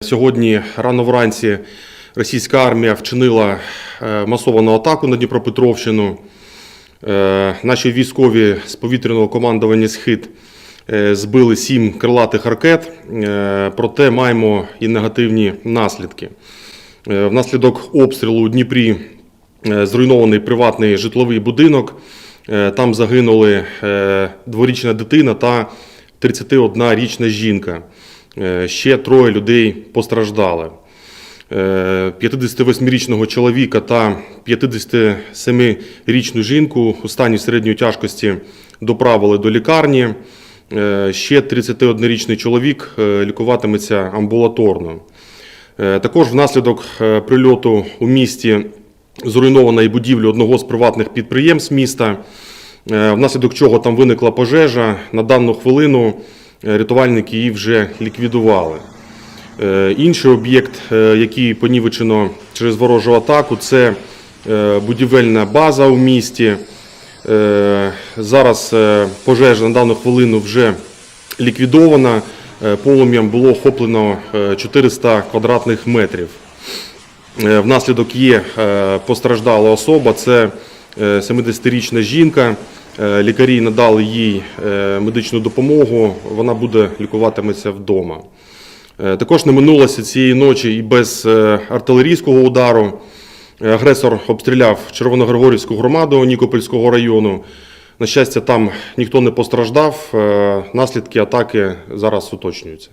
Сьогодні рано вранці російська армія вчинила е, масовану атаку на Дніпропетровщину. Е, Наші військові з повітряного командування «Схід» е, збили сім крилатих ракет, проте маємо і негативні наслідки. Внаслідок обстрілу у Дніпрі зруйнований приватний житловий будинок. Там загинули дворічна дитина та 31-річна жінка. Е, Ще троє людей постраждали. Е, 58-річного чоловіка та 57-річну жінку у стані середньої тяжкості доправили до лікарні. Е, Ще 31-річний чоловік е, лікуватиметься амбулаторно. Е, Також внаслідок е, прильоту у місті зруйнована і будівля одного з приватних підприємств міста, е, внаслідок чого там виникла пожежа. На дану хвилину е, рятувальники її вже ліквідували. Е, Інший об'єкт, е, який понівечено через ворожу атаку, це е, будівельна база у місті. Е, Зараз е, пожежа на дану хвилину вже ліквідована. Е, Полум'ям було охоплено е, 400 квадратних метрів. Е, Внаслідок є е, постраждала особа, це е, 70-річна жінка. Е, Лікарі надали їй е, медичну допомогу, вона буде лікуватиметься вдома. Е, Також не минулося цієї ночі і без артилерійського удару. Агресор обстріляв Червоногригорівську громаду Нікопольського району. На щастя, там ніхто не постраждав. Наслідки атаки зараз уточнюються.